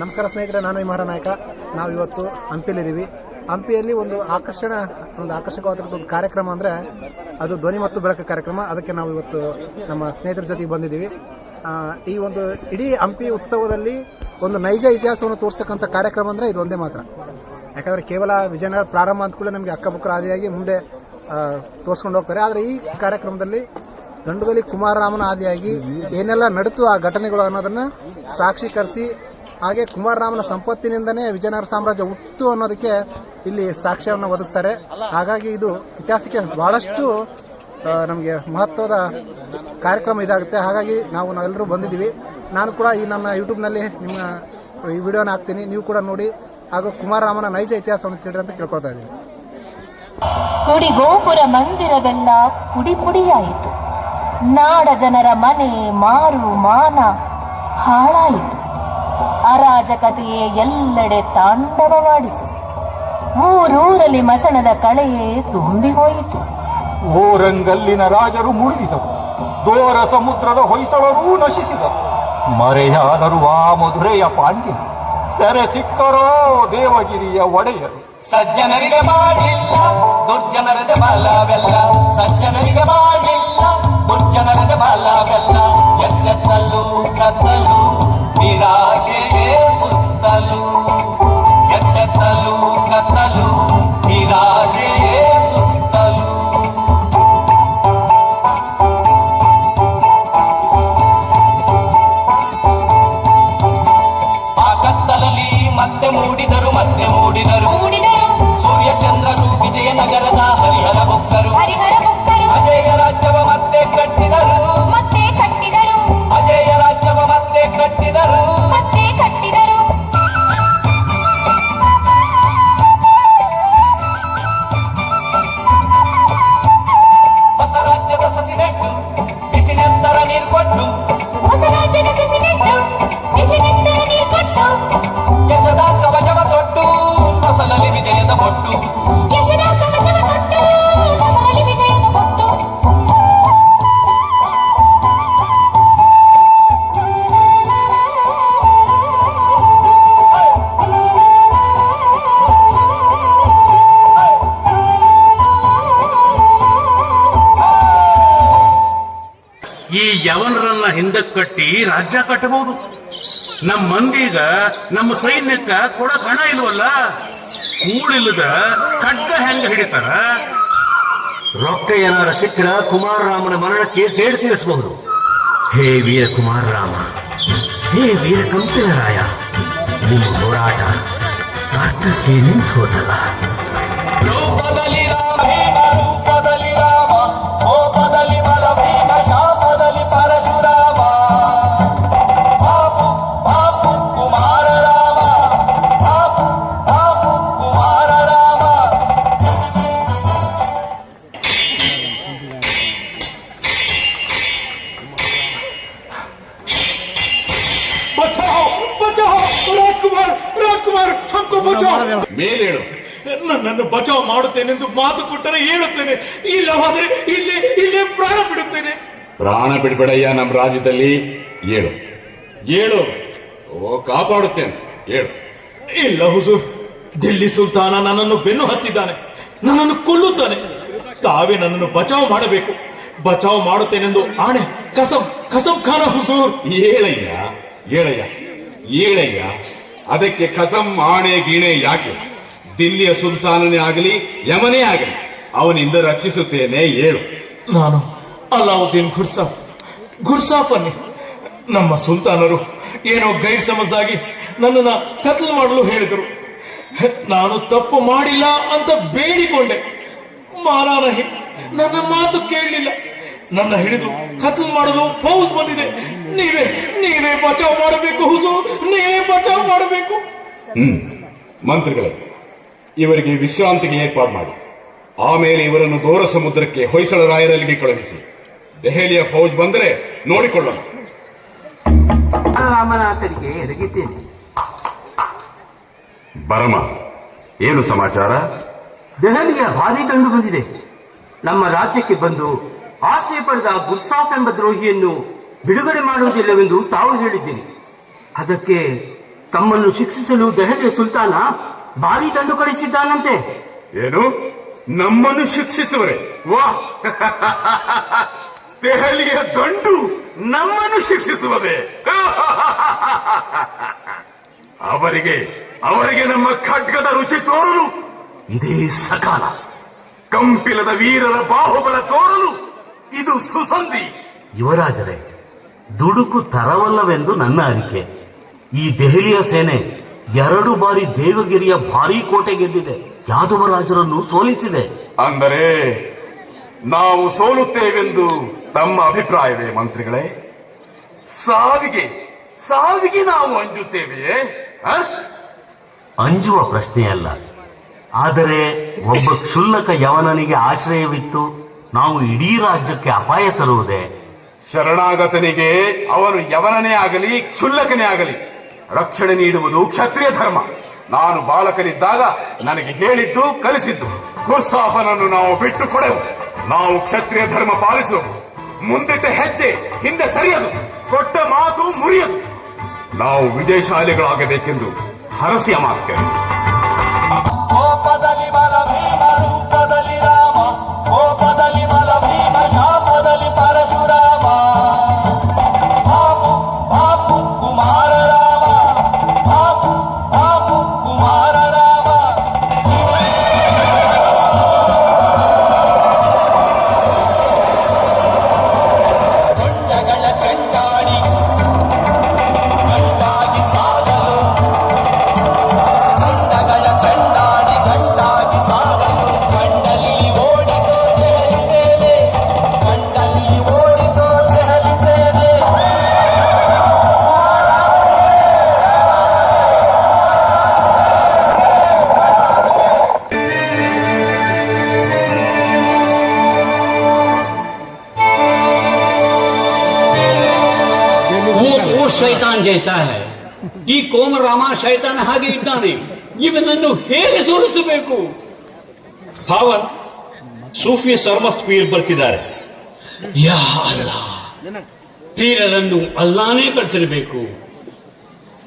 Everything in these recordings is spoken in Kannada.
ನಮಸ್ಕಾರ ಸ್ನೇಹಿತರೆ, ನಾನು ವಿಮಾರ ನಾಯಕ. ನಾವು ಇವತ್ತು ಹಂಪಿಯಲ್ಲಿದ್ದೀವಿ. ಹಂಪಿಯಲ್ಲಿ ಒಂದು ಆಕರ್ಷಣ, ಒಂದು ಆಕರ್ಷಕವಾದ ಒಂದು ಕಾರ್ಯಕ್ರಮ ಅಂದರೆ ಅದು ಧ್ವನಿ ಮತ್ತು ಬೆಳಕು ಕಾರ್ಯಕ್ರಮ. ಅದಕ್ಕೆ ನಾವು ಇವತ್ತು ನಮ್ಮ ಸ್ನೇಹಿತರ ಜೊತೆಗೆ ಬಂದಿದ್ದೀವಿ. ಈ ಒಂದು ಇಡೀ ಹಂಪಿ ಉತ್ಸವದಲ್ಲಿ ಒಂದು ನೈಜ ಇತಿಹಾಸವನ್ನು ತೋರಿಸ್ತಕ್ಕಂಥ ಕಾರ್ಯಕ್ರಮ ಅಂದರೆ ಇದು ಒಂದೇ ಮಾತ್ರ. ಯಾಕಂದರೆ ಕೇವಲ ವಿಜಯನಗರ ಪ್ರಾರಂಭ ಅಂದ ಕೂಡ ನಮಗೆ ಅಕ್ಕಪಕ್ಕ ಆದಿಯಾಗಿ ಮುಂದೆ ತೋರಿಸ್ಕೊಂಡು ಹೋಗ್ತಾರೆ. ಆದರೆ ಈ ಕಾರ್ಯಕ್ರಮದಲ್ಲಿ ಗಂಡುಗಲಿ ಕುಮಾರರಾಮನ ಆದಿಯಾಗಿ ಏನೆಲ್ಲ ನಡೆತು ಆ ಘಟನೆಗಳು ಅನ್ನೋದನ್ನ ಸಾಕ್ಷೀಕರಿಸಿ, ಹಾಗೆ ಕುಮಾರರಾಮನ ಸಂಪತ್ತಿನಿಂದನೇ ವಿಜಯನಗರ ಸಾಮ್ರಾಜ್ಯ ಹುಟ್ಟು ಅನ್ನೋದಕ್ಕೆ ಇಲ್ಲಿ ಸಾಕ್ಷ್ಯವನ್ನು ಒದಗಿಸ್ತಾರೆ. ಹಾಗಾಗಿ ಇದು ಇತಿಹಾಸಕ್ಕೆ ಬಹಳಷ್ಟು ನಮಗೆ ಮಹತ್ವದ ಕಾರ್ಯಕ್ರಮ ಇದಾಗುತ್ತೆ. ಹಾಗಾಗಿ ನಾವು ನಾವೆಲ್ಲರೂ ಬಂದಿದ್ದೀವಿ. ನಾನು ಕೂಡ ಈ ನನ್ನ ಯೂಟ್ಯೂಬ್ನಲ್ಲಿ ನಿಮ್ಮ ಈ ವಿಡಿಯೋನ ಹಾಕ್ತೀನಿ. ನೀವು ಕೂಡ ನೋಡಿ. ಹಾಗೂ ಕುಮಾರರಾಮನ ನೈಜ ಇತಿಹಾಸವನ್ನು ತಿಳಿರಿ ಅಂತ ಕೇಳ್ಕೊಳ್ತಾ ಇದ್ದೀನಿ. ಕುಡಿ ಗೋಪುರ ಮಂದಿರವೆಲ್ಲ ಪುಡಿ ಪುಡಿಯಾಯಿತು. ನಾಡ ಜನರ ಮನೆ ಮಾರು ಮಾನ ಹಾಳಾಯಿತು. ಅರಾಜಕತೆಯೇ ಎಲ್ಲೆಡೆ ತಾಂಡವವಾಡಿತು. ಊರೂರಲ್ಲಿ ಮಸಣದ ಕಳೆಯೇ ತುಂಬಿ ಹೋಯಿತು ಓರಂಗಲ್ಲಿನ ರಾಜರು ಮುಳುಗಿದರು. ದೋರ ಸಮುದ್ರದ ಹೊಯ್ಸಳರೂ ನಶಿಸಿದರು. ಮರೆಯಾದರು ಆ ಮಧುರೆಯ ಪಾಂಡ್ಯ ಸೆರೆ ಸಿಕ್ಕರೋ ದೇವಗಿರಿಯ ಒಡೆಯರು. ಸಜ್ಜನರಿಗೆ ಮಾಡಿಲ್ಲ ದುರ್ಜನರದ ಬಲವೆಲ್ಲ ಸಜ್ಜನರಿಗೆ ಮಾಡಿಲ್ಲ ದುರ್ಜನರದೆ ಬಲವೆಲ್ಲ ಎಚ್ಚೆತ್ತಲು ಕತ್ತಲು ನಿರಾಶೆಗೆ ಸುತ್ತಲು ಕಟ್ಟಿ ರಾಜ್ಯ ಕಟ್ಟಬಹುದು. ನಮ್ಮ ಮಂದಿಗ, ನಮ್ಮ ಸೈನ್ಯಕ್ಕ ಕೊಡಕ್ ಹಣ ಇಲ್ವಲ್ಲ? ಕೂಡಿಲ್ಲದ ಖಡ್ಗ ಹೆಂಗ ಹಿಡಿತಾರ? ರೊಕ್ಕ ಏನಾರ ಸಿಕ್ಕರ ಕುಮಾರರಾಮನ ಮರಣಕ್ಕೆ ಸೇಡ್ ತೀರಿಸಬಹುದು. ಹೇ ವೀರ ಕುಮಾರರಾಮ, ಹೇ ವೀರ ಕಂಪಿನರಾಯ, ನಿಮ್ಮ ಹೋರಾಟ ಅರ್ಥಕ್ಕೆ ನಿಂತು ಹೋದಲ್ಲ ಮೇಲೇಳು ನನ್ನನ್ನು ಬಚಾವ್ ಮಾಡುತ್ತೇನೆಂದು ಮಾತು ಕೊಟ್ಟರೆ ಹೇಳುತ್ತೇನೆ. ಇಲ್ಲವಾದರೆ ಇಲ್ಲಿ ಇಲ್ಲಿ ಪ್ರಾಣ ಬಿಡುತ್ತೇನೆ. ಪ್ರಾಣ ಬಿಡಬೇಡಯ್ಯ ನಮ್ಮ ರಾಜ್ಯದಲ್ಲಿ. ಏಳು ಏಳು ಓ ಕಾಪಾಡುತ್ತೇನೆ. ಏಳು ಇಲ್ಲ ಹುಸು ದಿಲ್ಲಿ ಸುಲ್ತಾನ ನನ್ನನ್ನು ಬೆನ್ನು ಹತ್ತಿದ್ದಾನೆ. ನನ್ನನ್ನು ಕೊಲ್ಲುತ್ತಾನೆ. ತಾವೇ ನನ್ನನ್ನು ಬಚಾವ್ ಮಾಡಬೇಕು. ಬಚಾವ್ ಮಾಡುತ್ತೇನೆಂದು ಆಣೆ. ಕಸಬ್ ಕಸಬ್ ಖಾನ ಹುಸೂರ್. ಏಳಯ್ಯ ಏಳಯ್ಯ ಏಳಯ್ಯ. ಅದಕ್ಕೆ ಕಸಂ ಆಣೆ ಗೀಣೆ ಯಾಕೆ? ದಿಲ್ಲಿಯ ಸುಲ್ತಾನನೇ ಆಗಲಿ, ಯಮನೇ ಆಗಲಿ, ಅವನಿಂದ ರಕ್ಷಿಸುತ್ತೇನೆ ಏಳು. ನಾನು ಅಲಾವುದ್ದೀನ್ ಗುರ್ಸಾಫ್. ಗುರ್ಸಾಫ್ ಅನ್ನಿ ನಮ್ಮ ಸುಲ್ತಾನರು ಏನೋ ಗೈ ಸಮಸಾಗಿ ನನ್ನನ್ನ ಕತ್ಲು ಮಾಡಲು ಹೇಳಿದರು. ನಾನು ತಪ್ಪು ಮಾಡಿಲ್ಲ ಅಂತ ಬೇಡಿಕೊಂಡೆ. ಮಾರಾನಹಿ ನನ್ನ ಮಾತು ಕೇಳಲಿಲ್ಲ. ನನ್ನ ಹಿಡಿದು ಕತ್ಲು ಮಾಡಲು ಫೌಸ್ ಬಂದಿದೆ. ನೀವೇ ನೀವೇ ಬಚಾವ್ ಮಾಡಬೇಕು ಹುಸು ನೀವೇ ಬಚಾವ್ ಮಾಡಬೇಕು. ಹ್ಮ್ ಮಂತ್ರಿಗಳೇ ಇವರಿಗೆ ವಿಶ್ರಾಂತಿಗೆ ಏರ್ಪಾಡು ಮಾಡಿ. ಆಮೇಲೆ ಇವರನ್ನು ಘೋರ ಸಮುದ್ರಕ್ಕೆ ಹೊಯ್ಸಳ ರಾಯರಲ್ಲಿಗೆ ಕಳುಹಿಸಿ. ದೆಹಲಿಯ ಫೌಜ್ ಬಂದರೆ ನೋಡಿಕೊಳ್ಳೋಣ. ರಾಮನಾಥರಿಗೆ ಎರಗಿದ್ದೇನೆ ಬರಮ ಏನು ಸಮಾಚಾರ? ದೆಹಲಿಯ ಭಾರಿ ಕಂಡು ಬಂದಿದೆ. ನಮ್ಮ ರಾಜ್ಯಕ್ಕೆ ಬಂದು ಆಶ್ರಯ ಪಡೆದ ಗುಲ್ಸಾಫ್ ಎಂಬ ದ್ರೋಹಿಯನ್ನು ಬಿಡುಗಡೆ ಮಾಡುವುದಿಲ್ಲವೆಂದು ತಾವು ಹೇಳಿದ್ದೀರಿ ಅದಕ್ಕೆ ತಮ್ಮನ್ನು ಶಿಕ್ಷಿಸಲು ದೆಹಲಿಯ ಸುಲ್ತಾನ ಭಾರಿ ದಂಡು ಕಳಿಸಿದ್ದಾನಂತೆ. ಏನು? ನಮ್ಮನ್ನು ಶಿಕ್ಷಿಸುವರೆ? ವಾ! ದೆಹಲಿಯ ದಂಡು ನಮ್ಮನ್ನು ಶಿಕ್ಷಿಸುವುದೇ? ಅವರಿಗೆ ಅವರಿಗೆ ನಮ್ಮ ಖಡ್ಗದ ರುಚಿ ತೋರಲು, ಇದೇ ಸಕಾಲ. ಕಂಪಿಲದ ವೀರರ ಬಾಹುಬಲ ತೋರಲು ಇದು ಸುಸಂಧಿ. ಯುವರಾಜರೇ ದುಡುಕು ತರವಲ್ಲವೆಂದು ನನ್ನ ಅರಿಕೆ. ಈ ದೆಹಲಿಯ ಸೇನೆ ಎರಡು ಬಾರಿ ದೇವಗಿರಿಯ ಭಾರೀ ಕೋಟೆ ಗೆದ್ದಿದೆ. ಯಾದವರಾಜರನ್ನು ಸೋಲಿಸಿದೆ. ಅಂದರೆ ನಾವು ಸೋಲುತ್ತೇವೆಂದು ತಮ್ಮ ಅಭಿಪ್ರಾಯವೇ ಮಂತ್ರಿಗಳೇ? ಸಾವಿಗೆ ಸಾವಿಗೆ ನಾವು ಅಂಜುತ್ತೇವೆಯೇ? ಅಂಜುವ ಪ್ರಶ್ನೆಯಲ್ಲ. ಆದರೆ ಒಬ್ಬ ಕ್ಷುಲ್ಲಕ ಯವನನಿಗೆ ಆಶ್ರಯವಿತ್ತು. ನಾವು ಇಡೀ ರಾಜ್ಯಕ್ಕೆ ಅಪಾಯ ತರುವುದೇ. ಶರಣಾಗತನಿಗೆ ಅವನು ಯವನನೇ ಆಗಲಿ, ಕ್ಷುಲ್ಲಕನೇ ಆಗಲಿ. ರಕ್ಷಣೆ ನೀಡುವುದು ಕ್ಷತ್ರಿಯ ಧರ್ಮ. ನಾನು ಬಾಲಕನಿದ್ದಾಗ ನನಗೆ ಹೇಳಿದ್ದು ಕಲಿಸಿದ್ದು. ಗುರ್ಸಾಫನನ್ನು ನಾವು ಬಿಟ್ಟು ಕೊಡೆವು ನಾವು ಕ್ಷತ್ರಿಯ ಧರ್ಮ ಪಾಲಿಸುವು ಮುಂದಿಟ್ಟ ಹೆಜ್ಜೆ ಹಿಂದೆ ಸರಿಯದು. ಕೊಟ್ಟ ಮಾತು ಮುರಿಯದು. ನಾವು ವಿಜಯಶಾಲಿಗಳಾಗಬೇಕೆಂದು ಹರಸ್ಯ ಮಾತೇವೆ ಜೈಸ है ಈ ಕೋಮರಾಮ ಶೈತಾನ ಹಾಗೆ ಇದ್ದಾನೆ. ಇವನನ್ನು ಹೇಗೆ ಸೋಲಿಸಬೇಕು? ಭಾವನ್ ಸೂಫಿ ಸರ್ಮಸ್ತ್ ಪೀರ್ ಬರ್ತಿದ್ದಾರೆ. ಯಾ ಅಲ್ಲ ಪೀರರನ್ನು ಅಲ್ಲಾನೇ ಕಳಿಸಿರಬೇಕು.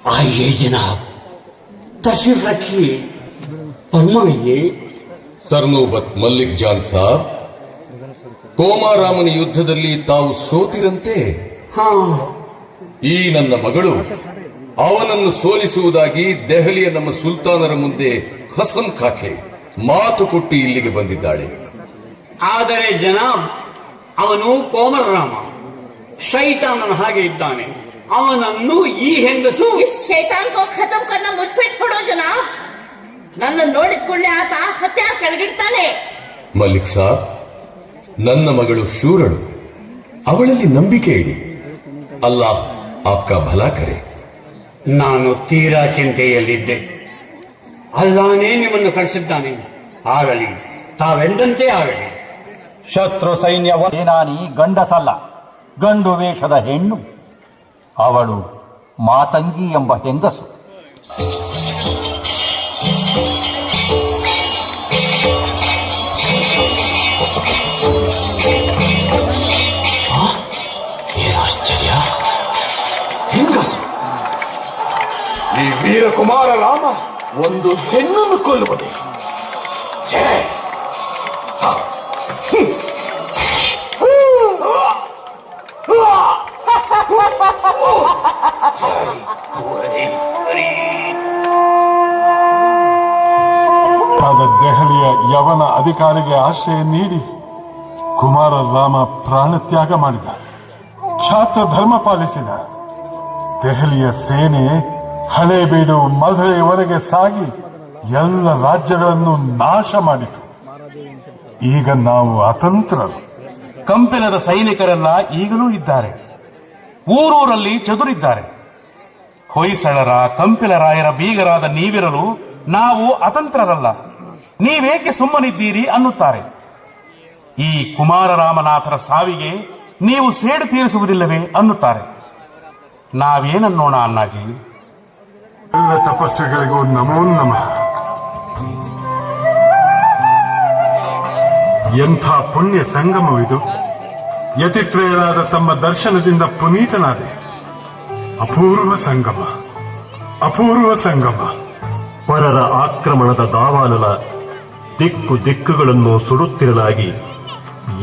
ಆ ಏಜನ ತಶೀಫ್ ರಕ್ಷಿ ಫರ್ಮಾಯಿಯೇ ಸರ್ನೋಬತ್ ಮಲ್ಲಿಕ್ ಜಾನ್ ಸಾಬ್ ಕೋಮಾರಾಮನ ಯುದ್ಧದಲ್ಲಿ ತಾವು ಸೋತಿರಂತೆ? ಹಾ. ಈ ನನ್ನ ಮಗಳು ಅವನನ್ನು ಸೋಲಿಸುವುದಾಗಿ ದೆಹಲಿಯ ನಮ್ಮ ಸುಲ್ತಾನರ ಮುಂದೆ ಹಸನ್ ಖಾಖೆ ಮಾತು ಕೊಟ್ಟು ಇಲ್ಲಿಗೆ ಬಂದಿದ್ದಾಳೆ. ಆದರೆ ಜನ ಅವನು ಕೋಮಲರಾಮ ಶೈತಾನನ ಹಾಗೆ ಇದ್ದಾನೆ. ಅವನನ್ನು ಈ ಹೆಂಗಸು ಶೈತಾನ್ ಖತಮ್ ಜನ ಜನಾಬ್. ನನ್ನ ನೋಡಿಕೊಳ್ಳೆ ಆತ ಹತ್ಯ ಕೆಳಗಿಡ್ತಾನೆ. ಮಲ್ಲಿಕ್ ಸಾಬ್ ನನ್ನ ಮಗಳು ಶೂರಳು. ಅವಳಲ್ಲಿ ನಂಬಿಕೆ ಇಡಿ. ಅಲ್ಲಾಹ್ ಆಪ್ಕಾ ಭಲಾ ಕರೆ. ನಾನು ತೀರಾ ಚಿಂತೆಯಲ್ಲಿದ್ದೆ. ಅಲ್ಲಾನೇ ನಿಮ್ಮನ್ನು ಕಳಿಸಿದ್ದಾನೆ. ಆಗಲಿ ತಾವೆಂದಂತೆ ಆಗಲಿ. ಶತ್ರು ಸೈನ್ಯ ಸೇನಾನಿ ಗಂಡಸಲ್ಲ ಗಂಡು ವೇಷದ ಹೆಣ್ಣು. ಅವಳು ಮಾತಂಗಿ ಎಂಬ ಹೆಂಗಸು. ಈ ವೀರಕುಮಾರ ರಾಮ ಒಂದು ಹೆಣ್ಣನ್ನು ಕೊಲ್ಲುವುದೇ ಆಗ! ದೆಹಲಿಯ ಯವನ ಅಧಿಕಾರಿಗೆ ಆಶ್ರಯ ನೀಡಿ ಕುಮಾರ ರಾಮ ಪ್ರಾಣತ್ಯಾಗ ಮಾಡಿದ. ಖ್ಯಾತ ಧರ್ಮ ಪಾಲಿಸಿದ ದೆಹಲಿಯ ಸೇನೆ ಹಳೇಬೀಡು ಮಧುರೆಯವರೆಗೆ ಸಾಗಿ ಎಲ್ಲ ರಾಜ್ಯಗಳನ್ನು ನಾಶ ಮಾಡಿತು. ಈಗ ನಾವು ಅತಂತ್ರರು. ಕಂಪೆನದ ಸೈನಿಕರೆಲ್ಲ ಈಗಲೂ ಇದ್ದಾರೆ. ಊರೂರಲ್ಲಿ ಚದುರಿದ್ದಾರೆ. ಹೊಯ್ಸಳರ ಕಂಪಿಲರಾಯರ ಬೀಗರಾದ ನೀವಿರಲು ನಾವು ಅತಂತ್ರರಲ್ಲ. ನೀವೇಕೆ ಸುಮ್ಮನಿದ್ದೀರಿ ಅನ್ನುತ್ತಾರೆ. ಈ ಕುಮಾರರಾಮನಾಥರ ಸಾವಿಗೆ ನೀವು ಸೇಡು ತೀರಿಸುವುದಿಲ್ಲವೇ ಅನ್ನುತ್ತಾರೆ. ನಾವೇನನ್ನೋಣ ಅಣ್ಣಾಜಿ? ಎಲ್ಲ ತಪಸ್ವಿಗಳಿಗೂ ನಮೋ ನಮಃ. ಎಂಥ ಪುಣ್ಯ ಸಂಗಮವಿದು. ಯತಿತ್ರಯರಾದ ತಮ್ಮ ದರ್ಶನದಿಂದ ಪುನೀತನಾದೆ. ಅಪೂರ್ವ ಸಂಗಮ ಅಪೂರ್ವ ಸಂಗಮ. ಪರರ ಆಕ್ರಮಣದ ದಾವಾನಲ ದಿಕ್ಕು ದಿಕ್ಕುಗಳನ್ನು ಸುಡುತ್ತಿರಲಾಗಿ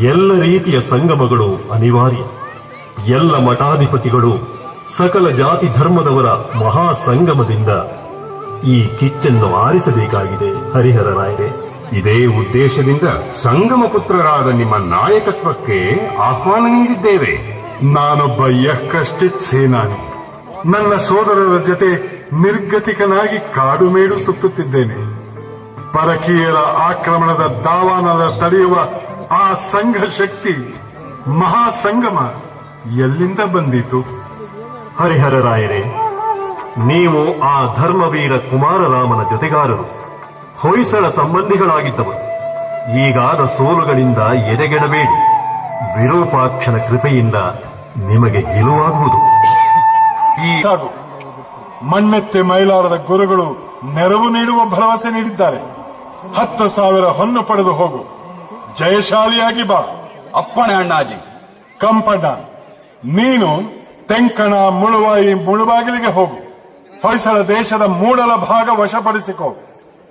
ಎಲ್ಲ ರೀತಿಯ ಸಂಗಮಗಳು ಅನಿವಾರ್ಯ. ಎಲ್ಲ ಮಠಾಧಿಪತಿಗಳು ಸಕಲ ಜಾತಿ ಧರ್ಮದವರ ಮಹಾ ಸಂಗಮದಿಂದ ಈ ಕಿಚ್ಚನ್ನು ಆರಿಸಬೇಕಾಗಿದೆ. ಹರಿಹರ ಇದೇ ಉದ್ದೇಶದಿಂದ ಸಂಗಮ ಪುತ್ರರಾದ ನಿಮ್ಮ ನಾಯಕತ್ವಕ್ಕೆ ಆಹ್ವಾನ ನೀಡಿದ್ದೇವೆ. ನಾನೊಬ್ಬ ಯಹ್ಕಶ್ಚಿತ್ ಸೇನಾನಿ. ನನ್ನ ಸೋದರರ ಜೊತೆ ನಿರ್ಗತಿಕನಾಗಿ ಕಾಡುಮೇಡು ಸುತ್ತುತ್ತಿದ್ದೇನೆ. ಪರಕೀಯರ ಆಕ್ರಮಣದ ದಾವಾನದ ತಡೆಯುವ ಆ ಸಂಘ ಶಕ್ತಿ ಮಹಾಸಂಗಮ ಎಲ್ಲಿಂದ ಬಂದಿತು? ಹರಿಹರ ರಾಯರೇ ನೀವು ಆ ಧರ್ಮವೀರ ಕುಮಾರರಾಮನ ಜೊತೆಗಾರರು ಹೊಯ್ಸಳ ಸಂಬಂಧಿಗಳಾಗಿದ್ದವರು. ಈಗಾದ ಸೋಲುಗಳಿಂದ ಎದೆಗೆಡಬೇಡಿ. ವಿರೂಪಾಕ್ಷನ ಕೃಪೆಯಿಂದ ನಿಮಗೆ ಗೆಲುವಾಗುವುದು. ಮಣ್ಣೆತ್ತೆ ಮೈಲಾರದ ಗುರುಗಳು ನೆರವು ನೀಡುವ ಭರವಸೆ ನೀಡಿದ್ದಾರೆ. ಹತ್ತು ಸಾವಿರ ಹೊನ್ನು ಪಡೆದು ಹೋಗು. ಜಯಶಾಲಿಯಾಗಿ ಬಾ. ಅಪ್ಪಣೆ ಅಣ್ಣಾಜಿ. ಕಂಪಣ್ಣ ನೀನು ತೆಂಕಣ ಮುಳುವಾಯಿ ಮುಳುಬಾಗಿಲಿಗೆ ಹೋಗು. ಹೊಯ್ಸಳ ದೇಶದ ಮೂಡಲ ಭಾಗ ವಶಪಡಿಸಿಕೋ.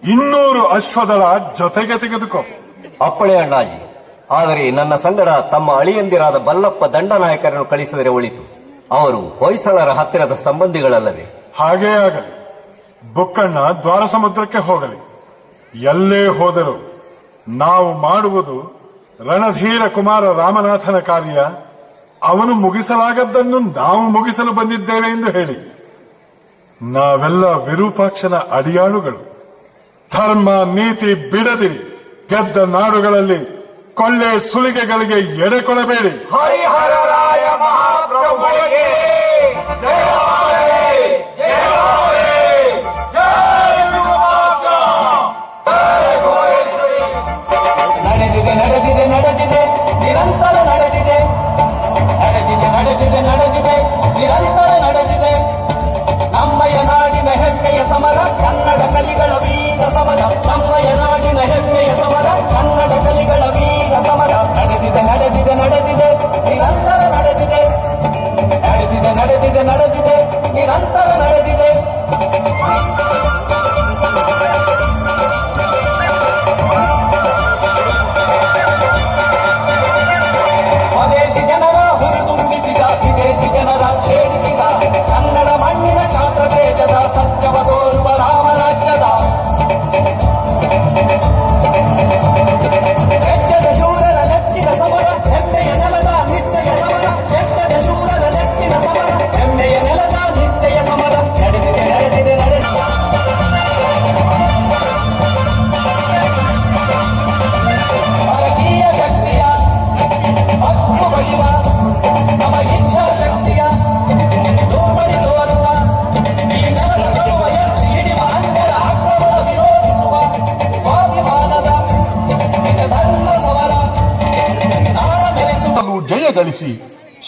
ಇನ್ನೂರು ಅಶ್ವದಳ ಜೊತೆಗೆ ತೆಗೆದುಕೋ. ಅಪ್ಪಳೆ ಅಣ್ಣಾಜಿ. ಆದರೆ ನನ್ನ ಸಂಗಡ ತಮ್ಮ ಅಳಿಯಂದಿರಾದ ಬಲ್ಲಪ್ಪ ದಂಡನಾಯಕರನ್ನು ಕಳಿಸಿದರೆ ಉಳಿತು ಅವರು ಹೊಯ್ಸಳರ ಹತ್ತಿರದ ಸಂಬಂಧಿಗಳಲ್ಲದೆ ಹಾಗೇ ಆಗಲಿ. ಬುಕ್ಕಣ್ಣ ದ್ವಾರ ಸಮುದ್ರಕ್ಕೆ ಹೋಗಲಿ. ಎಲ್ಲೇ ಹೋದರೂ ನಾವು ಮಾಡುವುದು ರಣಧೀರ ಕುಮಾರ ರಾಮನಾಥನ ಕಾರ್ಯ. ಅವನು ಮುಗಿಸಲಾಗದ್ದನ್ನು ನಾವು ಮುಗಿಸಲು ಬಂದಿದ್ದೇವೆ ಎಂದು ಹೇಳಿ. ನಾವೆಲ್ಲ ವಿರೂಪಾಕ್ಷನ ಅಡಿಯಾಳುಗಳು. ಧರ್ಮ, ನೀತಿ ಬಿಡದಿರಿ. ಗೆದ್ದ ನಾಡುಗಳಲ್ಲಿ ಕೊಳ್ಳೆ ಸುಲಿಗೆಗಳಿಗೆ ಎಡೆಕೊಳಬೇಡಿ ಹರಿಹರರಾಯ ಮಹಾಪ್ರಭುಗಳಿಗೆ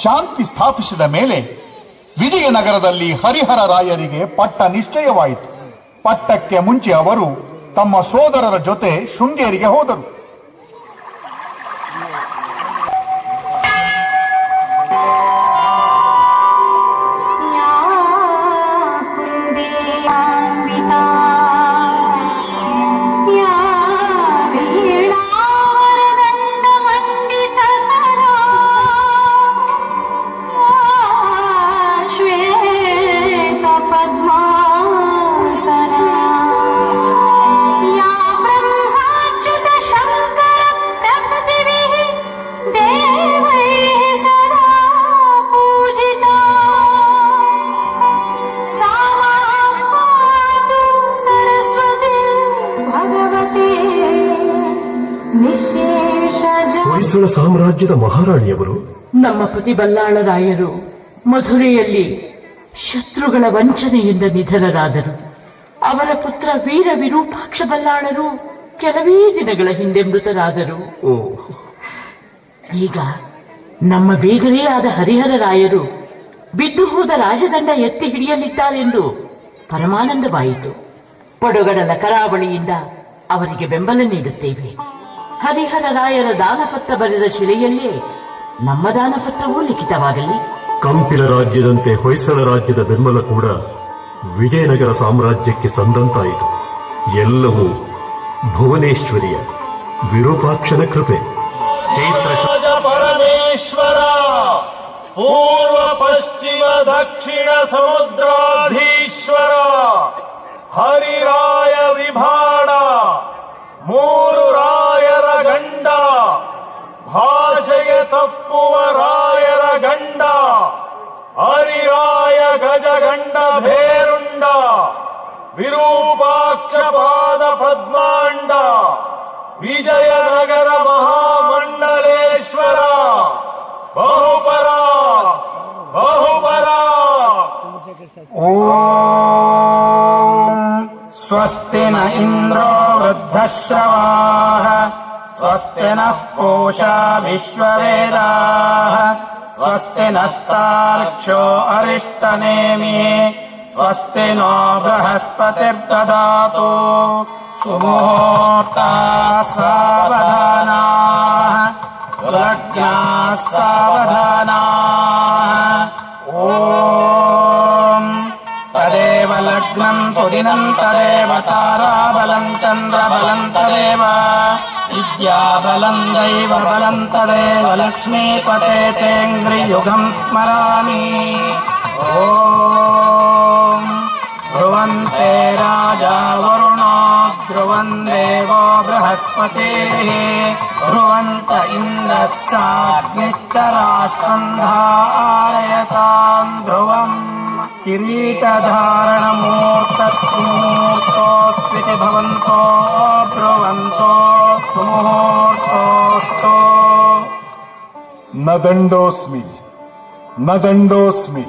ಶಾಂತಿ ಸ್ಥಾಪಿಸಿದ ಮೇಲೆ ವಿಜಯನಗರದಲ್ಲಿ ಹರಿಹರ ರಾಯರಿಗೆ ಪಟ್ಟ ನಿಶ್ಚಯವಾಯಿತು. ಪಟ್ಟಕ್ಕೆ ಮುಂಚೆ ಅವರು ತಮ್ಮ ಸೋದರರ ಜೊತೆ ಶೃಂಗೇರಿಗೆ ಹೋದರು. ಹೊಯ್ಸಳ ಸಾಮ್ರಾಜ್ಯದ ಮಹಾರಾಣಿಯವರು. ನಮ್ಮ ಪ್ರತಿಬಲ್ಲಾಳರಾಯರು ಮಧುರೆಯಲ್ಲಿ ಶತ್ರುಗಳ ವಂಚನೆಯಿಂದ ನಿಧನರಾದರು. ಅವರ ಪುತ್ರ ವೀರ ವಿರೂಪಾಕ್ಷ ಬಲ್ಲಾಳರು ಕೆಲವೇ ದಿನಗಳ ಹಿಂದೆ ಮೃತರಾದರು. ಈಗ ನಮ್ಮ ಬೇಗರೇ ಆದ ಹರಿಹರ ರಾಯರು ಬಿದ್ದು ಹೋದ ರಾಜದಂಡ ಎತ್ತಿ ಹಿಡಿಯಲಿದ್ದಾರೆಂದು ಪರಮಾನಂದವಾಯಿತು. ಪಡುಗಡಲ ಕರಾವಳಿಯಿಂದ ಅವರಿಗೆ ಬೆಂಬಲ ನೀಡುತ್ತೇವೆ. ಹರಿಹರ ರಾಯರ ದಾನಪತ್ರ ಬರೆದ ಶಿಲೆಯಲ್ಲೇ ನಮ್ಮ ದಾನಪತ್ರವೂ ಲಿಖಿತವಾಗಲಿ. ಕಂಪಿಲ ರಾಜ್ಯದಂತೆ ಹೊಯ್ಸಳ ರಾಜ್ಯದ ಬೆಂಬಲ ಕೂಡ ವಿಜಯನಗರ ಸಾಮ್ರಾಜ್ಯಕ್ಕೆ ಸಂದಂತಾಯಿತು. ಎಲ್ಲವೂ ಭುವನೇಶ್ವರಿಯ ವಿರೂಪಾಕ್ಷನ ಕೃಪೆ. ಚೈತ್ರ ಪರಮೇಶ್ವರ ಪೂರ್ವ ಪಶ್ಚಿಮ ದಕ್ಷಿಣ ಸಮುದ್ರಾಧೀಶ್ವರ ಹರಿರಾಯ ವಿಭಾಡ ಮೂರು ರಾಯರ ಗಂಡ ಆಸೆಗೆ ತಪ್ಪುವ ರಾಯರ ಗಂಡ, ಹರಿರಾಯ ಗಜಗಂಡ ಭೇರುಂಡ ವಿರೂಪಾಕ್ಷಪಾದ ಪದ್ಮಾಂಡ, ವಿಜಯನಗರ ಮಹಾಮಂಡಲೇಶ್ವರ, ಬಹುಪರ ಬಹುಪರ. ಸ್ವಸ್ತಿ ನ ಇಂದ್ರೋ ವೃದ್ಧಶ್ರವಾ स्वस्ति नः पूषा विश्ववेदाः। स्वस्ति नस्तार्क्ष्यो अरिष्टनेमिः। स्वस्ति नो बृहस्पतिर्ददातु सुमुहूर्ता सावधानाः। सुलग्नाः सावधानाः। ॐ। तदेव लग्नम् सुदिनम् तदेव ताराबलम् चन्द्रबलम् तदेव विद्याबलम् दैवबलम् तदेव लक्ष्मीपते तेऽङ्घ्रियुगम् स्मरामि। ॐ ध्रुवन्ते राजा वरुणो ध्रुवन् देवो बृहस्पतिः ध्रुवन्त इन्द्रश्चाग्निश्च धारयताम् ध्रुवम्। किरीटधारणमूर्तस्मूर्तोऽस्विति भवन्तो ब्रुवन्तो ನ ದಂಡೋಸ್ಮಿ ನ ದಂಡೋಸ್ಮಿ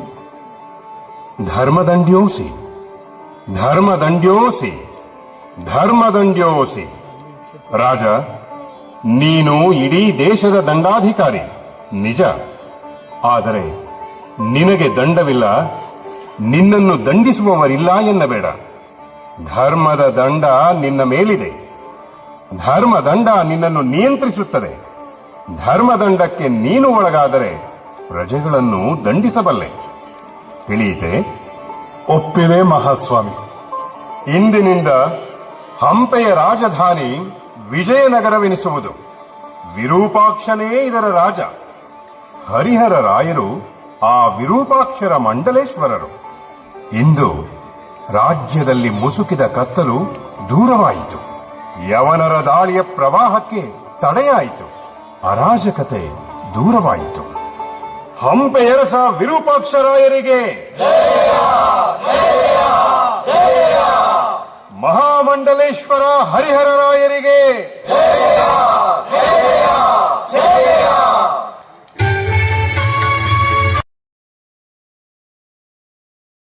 ಧರ್ಮದಂಡ್ಯೋಸಿ ಧರ್ಮದಂಡ್ಯೋಸಿ ಧರ್ಮದಂಡ್ಯೋಸಿ. ರಾಜ, ನೀನು ಇಡೀ ದೇಶದ ದಂಡಾಧಿಕಾರಿ, ನಿಜ. ಆದರೆ ನಿನಗೆ ದಂಡವಿಲ್ಲ, ನಿನ್ನನ್ನು ದಂಡಿಸುವವರಿಲ್ಲ ಎನ್ನಬೇಡ. ಧರ್ಮದ ದಂಡ ನಿನ್ನ ಮೇಲಿದೆ. ಧರ್ಮದಂಡ ನಿನ್ನನ್ನು ನಿಯಂತ್ರಿಸುತ್ತದೆ. ಧರ್ಮದಂಡಕ್ಕೆ ನೀನು ಒಳಗಾದರೆ ಪ್ರಜೆಗಳನ್ನು ದಂಡಿಸಬಲ್ಲೆ. ತಿಳಿಯಿತೆ? ಒಪ್ಪಿದೆ ಮಹಾಸ್ವಾಮಿ. ಇಂದಿನಿಂದ ಹಂಪೆಯ ರಾಜಧಾನಿ ವಿಜಯನಗರವೆನಿಸುವುದು. ವಿರೂಪಾಕ್ಷನೇ ಇದರ ರಾಜ. ಹರಿಹರ ರಾಯರು ಆ ವಿರೂಪಾಕ್ಷರ ಮಂಡಲೇಶ್ವರರು. ಇಂದು ರಾಜ್ಯದಲ್ಲಿ ಮುಸುಕಿದ ಕತ್ತಲು ದೂರವಾಯಿತು. ಯವನರ ದಾಳಿಯ ಪ್ರವಾಹಕ್ಕೆ ತಡೆಯಾಯಿತು. ಅರಾಜಕತೆ ದೂರವಾಯಿತು. ಹಂಪೆಯರಸ ವಿರೂಪಾಕ್ಷರಾಯರಿಗೆ ಮಹಾಮಂಡಲೇಶ್ವರ ಜಯ ರಾಯರಿಗೆ